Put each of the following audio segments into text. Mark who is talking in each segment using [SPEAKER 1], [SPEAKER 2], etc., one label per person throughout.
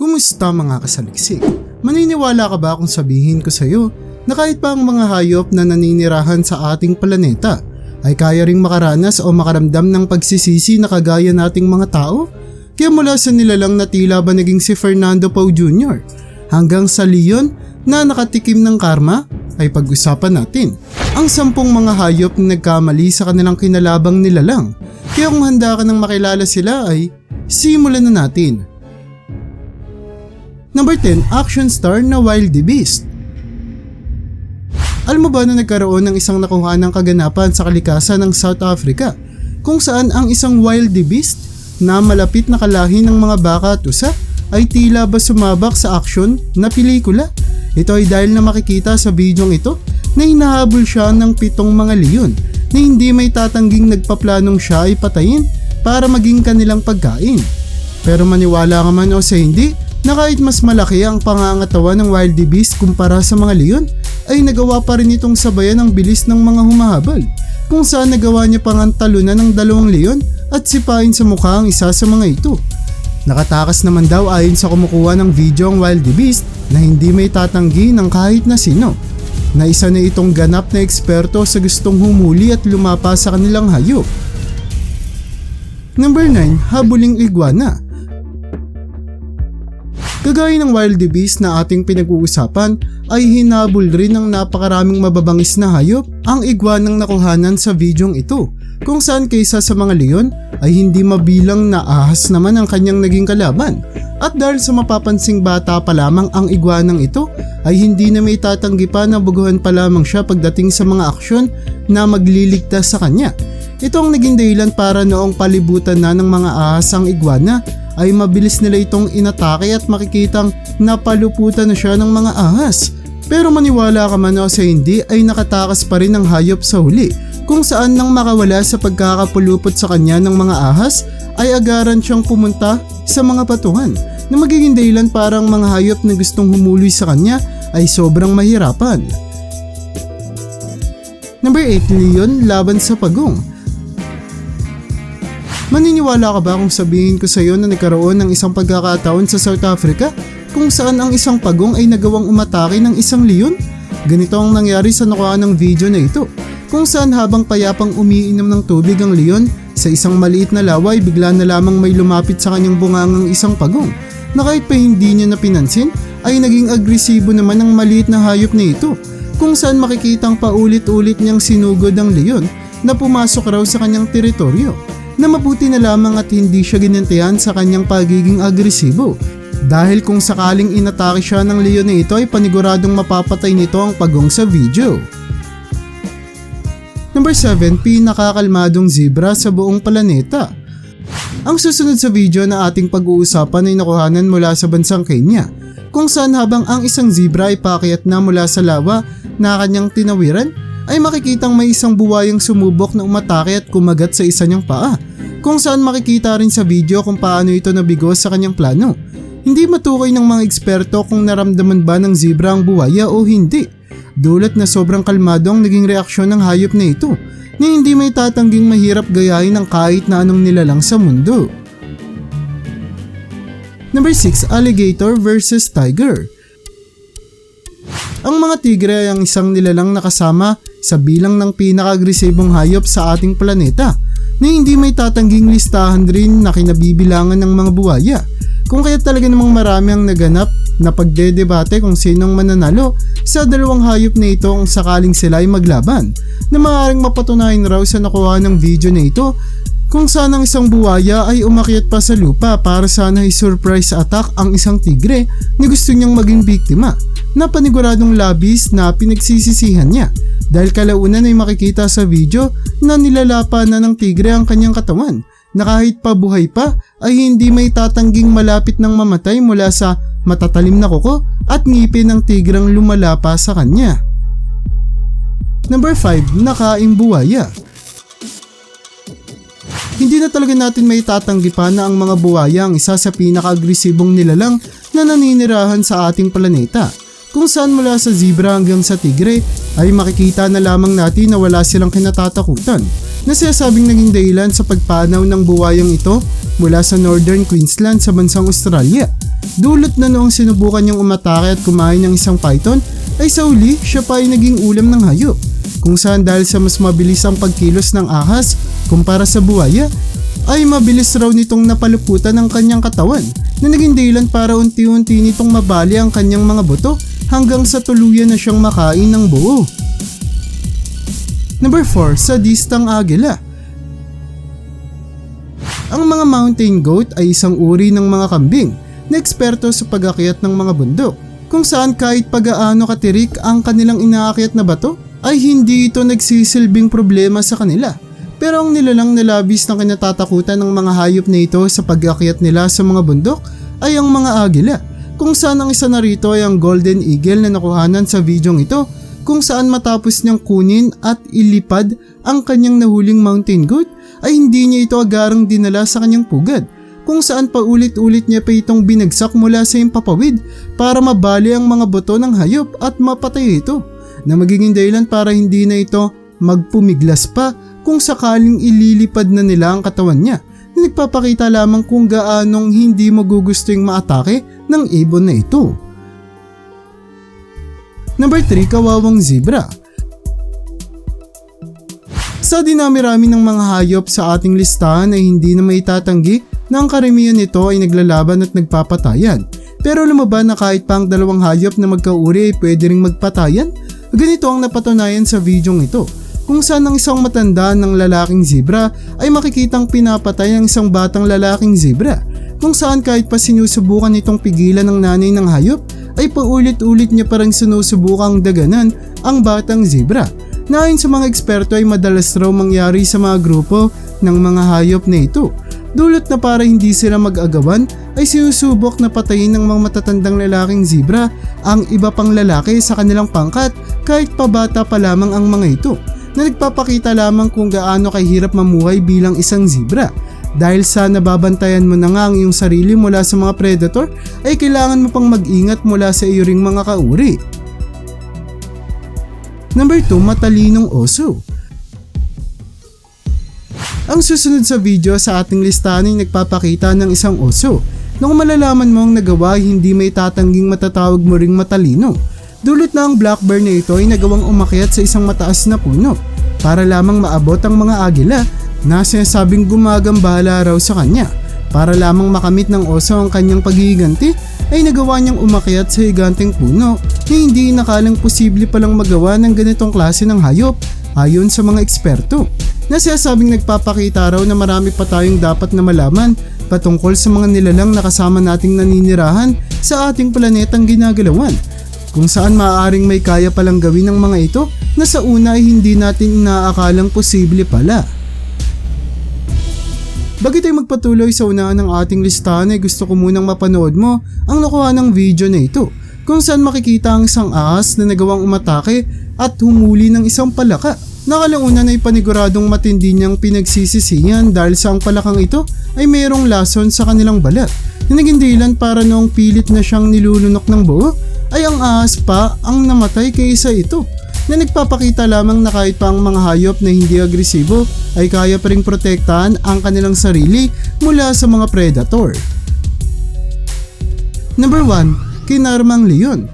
[SPEAKER 1] Kumusta mga kasaliksik? Maniniwala ka ba kung sabihin ko sa iyo na kahit pa ang mga hayop na naninirahan sa ating planeta ay kaya ring makaranas o makaramdam ng pagsisisi na kagaya nating mga tao? Kaya mula sa nilalang na tila ba naging si Fernando Pau Jr. hanggang sa Leon na nakatikim ng karma ay pag-usapan natin. Ang sampung mga hayop na nagkamali sa kanilang kinalabang nilalang. Kaya kung handa ka nang makilala sila ay simulan na natin. Number 10, action star na Wildy Beast. Alam mo ba na nagkaroon ng isang nakuha ng kaganapan sa kalikasan ng South Africa kung saan ang isang wildy beast na malapit na kalahi ng mga baka at usa ay tila ba sumabak sa aksyon na pelikula. Ito ay dahil na makikita sa bidyong ito na hinahabol siya ng pitong mga leon na hindi may tatangging nagpaplanong siya ay patayin para maging kanilang pagkain. Pero maniwala ka man o sa hindi, na kahit mas malaki ang pangangatawan ng wildy beast kumpara sa mga leon, ay nagawa pa rin itong sabayan ang bilis ng mga humahabol, kung saan nagawa niya pang ang talunan ng dalawang leon at sipain sa mukha ang isa sa mga ito. Nakatakas naman daw ayon sa kumukuha ng video ang wildy beast na hindi may tatanggi ng kahit na sino na isa na itong ganap na eksperto sa gustong humuli at lumapa sa kanilang hayop. Number 9, habuling iguana. Kagaya ng wildebeest na ating pinag-uusapan ay hinabol rin ng napakaraming mababangis na hayop ang iguanang nakuhanan sa videong ito kung saan kaysa sa mga leon ay hindi mabilang na ahas naman ang kanyang naging kalaban at dahil sa mapapansing bata pa lamang ang iguanang ito ay hindi na may tatanggi pa na buguhan pa lamang siya pagdating sa mga aksyon na magliligtas sa kanya. Ito ang naging dahilan para noong palibutan na ng mga ahas ang iguana ay mabilis nila itong inatake at makikitang napaluputan na siya ng mga ahas. Pero maniwala ka man o sa hindi ay nakatakas pa rin ang hayop sa huli kung saan nang makawala sa pagkakapulupot sa kanya ng mga ahas ay agaran siyang pumunta sa mga patuhan na magiging dahilan parang mga hayop na gustong humuloy sa kanya ay sobrang mahirapan. Number 8, Leon laban sa pagong. Maniniwala ka ba kung sabihin ko sa iyo na nagkaroon ng isang pagkakataon sa South Africa kung saan ang isang pagong ay nagawang umatake ng isang leon? Ganito ang nangyari sa nakuha ng video na ito kung saan habang payapang umiinom ng tubig ang leon sa isang maliit na laway bigla na lamang may lumapit sa kanyang bungangang isang pagong na kahit pa hindi niya napinansin ay naging agresibo naman ang maliit na hayop na ito kung saan makikitang paulit-ulit niyang sinugod ang leon na pumasok raw sa kanyang teritoryo na mabuti na lamang at hindi siya ginantihan sa kanyang pagiging agresibo. Dahil kung sakaling inatake siya ng leon na ito ay paniguradong mapapatay nito ang pagong sa video. Number 7, pinakakalmadong zebra sa buong planeta. Ang susunod sa video na ating pag-uusapan ay nakuhanan mula sa bansang Kenya, kung saan habang ang isang zebra ay pakyat na mula sa lawa na kanyang tinawiran, ay makikitang may isang buwayang sumubok na umatake at kumagat sa isa niyang paa, kung saan makikita rin sa video kung paano ito nabigo sa kanyang plano. Hindi matukoy ng mga eksperto kung naramdaman ba ng zebra ang buwaya o hindi. Dulot na sobrang kalmado ang naging reaksyon ng hayop na ito na hindi may tatangging mahirap gayahin ng kahit na anong nilalang sa mundo. Number 6, Alligator versus Tiger. Ang mga tigre ay ang isang nilalang nakasama sa bilang ng pinaka-agresibong hayop sa ating planeta na hindi may tatangging listahan rin na kinabibilangan ng mga buwaya. Kung kaya talaga namang marami ang naganap na pagdedebate kung sinong mananalo sa dalawang hayop na ito kung sakaling sila ay maglaban na maaaring mapatunayan raw sa nakuha ng video na ito kung saan ang isang buwaya ay umakyat pa sa lupa para sana i-surprise attack ang isang tigre na gusto niyang maging biktima na paniguradong labis na pinagsisisihan niya dahil kalaunan ay makikita sa video na nilalapa na ng tigre ang kanyang katawan na kahit pabuhay pa ay hindi may tatangging malapit ng mamatay mula sa matatalim na kuko at ngipin ng tigrang lumalapa sa kanya. Number 5, nakaing buwaya. Hindi na talaga natin may tatanggi pa na ang mga buwaya ang isa sa pinaka-agresibong nilalang na naninirahan sa ating planeta. Kung saan mula sa zebra hanggang sa tigre ay makikita na lamang natin na wala silang kinatatakutan na sinasabing naging dahilan sa pagpanaw ng buwayang ito mula sa Northern Queensland sa bansang Australia Dulot na noong sinubukan niyang umatake at kumain ng isang python ay sa uli siya pa ay naging ulam ng hayop. Kung saan dahil sa mas mabilis ang pagkilos ng ahas kumpara sa buwaya ay mabilis raw nitong napaluputan ang kanyang katawan na naging dahilan para unti-unti nitong mabali ang kanyang mga buto hanggang sa tuluyan na siyang makain ng buo. Number 4, sadistang agila. Ang mga mountain goat ay isang uri ng mga kambing na eksperto sa pag-akyat ng mga bundok kung saan kahit pag-aano katirik ang kanilang inaakyat na bato ay hindi ito nagsisilbing problema sa kanila. Pero ang nilalang na labis na kinatatakutan ng mga hayop na ito sa pag-akyat nila sa mga bundok ay ang mga agila kung saan ang isa na rito ay ang golden eagle na nakuhanan sa videong ito kung saan matapos niyang kunin at ilipad ang kanyang nahuling mountain goat ay hindi niya ito agarang dinala sa kanyang pugad kung saan paulit-ulit niya pa itong binagsak mula sa impapawid para mabali ang mga buto ng hayop at mapatay ito na magiging dahilan para hindi na ito magpumiglas pa kung sakaling ililipad na nila ang katawan niya na nagpapakita lamang kung gaanong hindi magugusto yung maatake ng ibon na ito. Number 3, kawawang zebra. Sa dinami-rami ng mga hayop sa ating listahan ay hindi na may tatanggi na ang karamihan nito ay naglalaban at nagpapatayan. Pero alam mo ba na kahit pa ang dalawang hayop na magkauri ay pwede ring magpatayan? Ganito ang napatunayan sa videong ito kung saan ang isang matanda ng lalaking zebra ay makikitang pinapatay ang isang batang lalaking zebra kung saan kahit pa sinusubukan itong pigilan ng nanay ng hayop ay paulit-ulit niya parang sinusubukang daganan ang batang zebra na ayon sa mga eksperto ay madalas raw mangyari sa mga grupo ng mga hayop na ito. Dulot na para hindi sila mag-agawan ay sinusubok na patayin ng mga matatandang lalaking zebra ang iba pang lalaki sa kanilang pangkat kahit pabata pa lamang ang mga ito na nagpapakita lamang kung gaano kahirap mamuhay bilang isang zebra. Dahil sa nababantayan mo na nga ang iyong sarili mula sa mga predator, ay kailangan mo pang mag-ingat mula sa iyo ring mga kauri. Number 2, matalinong oso. Ang susunod sa video sa ating listahan ay nagpapakita ng isang oso na kung malalaman mo ang nagawa hindi may tatangging matatawag mo ring matalino. Dulot na ang black bear na ito ay nagawang umakyat sa isang mataas na puno para lamang maabot ang mga agila na sinasabing gumagambala raw sa kanya. Para lamang makamit ng oso ang kanyang paghihiganti ay nagawa niyang umakyat sa higanteng puno na hindi nakalang posible palang magawa ng ganitong klase ng hayop ayon sa mga eksperto. Na sinasabing nagpapakita raw na marami pa tayong dapat na malaman patungkol sa mga nilalang na kasama nating naninirahan sa ating planetang ginagalawan kung saan maaaring may kaya palang gawin ng mga ito na sa una ay hindi natin inaakalang posible pala. Bago tayo magpatuloy sa unahan ng ating listahan ay gusto ko munang mapanood mo ang nakuha ng video na ito kung saan makikita ang isang ahas na nagawang umatake at humuli ng isang palaka. Nakalaunan ay paniguradong matindi niyang pinagsisisihan dahil sa ang palakang ito ay mayroong lason sa kanilang balat na naging dahilan para noong pilit na siyang nilulunok ng buo ay ang ahas pa ang namatay kaysa ito na nagpapakita lamang na kahit pa ang mga hayop na hindi agresibo ay kaya pa rin protektahan ang kanilang sarili mula sa mga predator. Number 1, Kinarmang Leon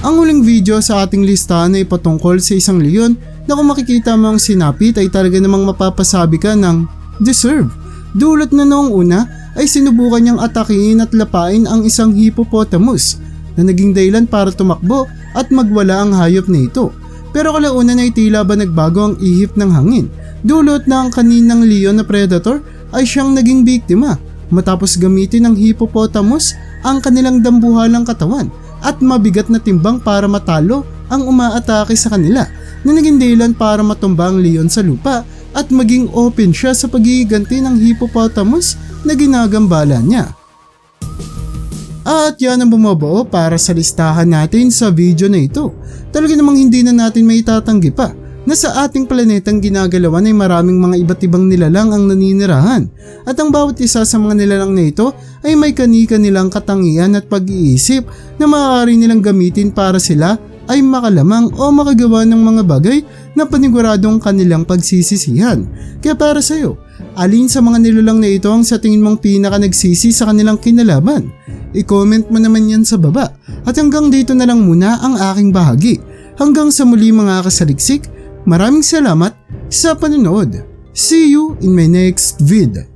[SPEAKER 1] Ang huling video sa ating listahan ay patungkol sa isang leon na kung makikita mo ang sinapit ay talaga namang mapapasabi ka ng deserve. Dulot na noong una ay sinubukan niyang atakihin at lapain ang isang hippopotamus na naging dahilan para tumakbo at magwala ang hayop na ito. Pero kalaunan ay tila ba nagbago ang ihip ng hangin. Dulot na ang kaninang leon na predator ay siyang naging biktima matapos gamitin ng hippopotamus ang kanilang dambuhalang katawan at mabigat na timbang para matalo ang umaatake sa kanila na naging dahilan para matumba ang leon sa lupa at maging open siya sa pagiganti ng hippopotamus na ginagambala niya. At yan ang bumabuo para sa listahan natin sa video na ito. Talaga namang hindi na natin may tatanggi pa na sa ating planetang ginagalawan ay maraming mga iba't ibang nilalang ang naninirahan at ang bawat isa sa mga nilalang na ito ay may kanika nilang katangian at pag-iisip na maaari nilang gamitin para sila ay makalamang o makagawa ng mga bagay na paniguradong kanilang pagsisisihan. Kaya para sa'yo, alin sa mga nilalang na ito ang sa tingin mong pinaka nagsisi sa kanilang kinalaban? I-comment mo naman yan sa baba. At hanggang dito na lang muna ang aking bahagi. Hanggang sa muli mga kasaliksik, Maraming salamat sa panonood. See you in my next vid.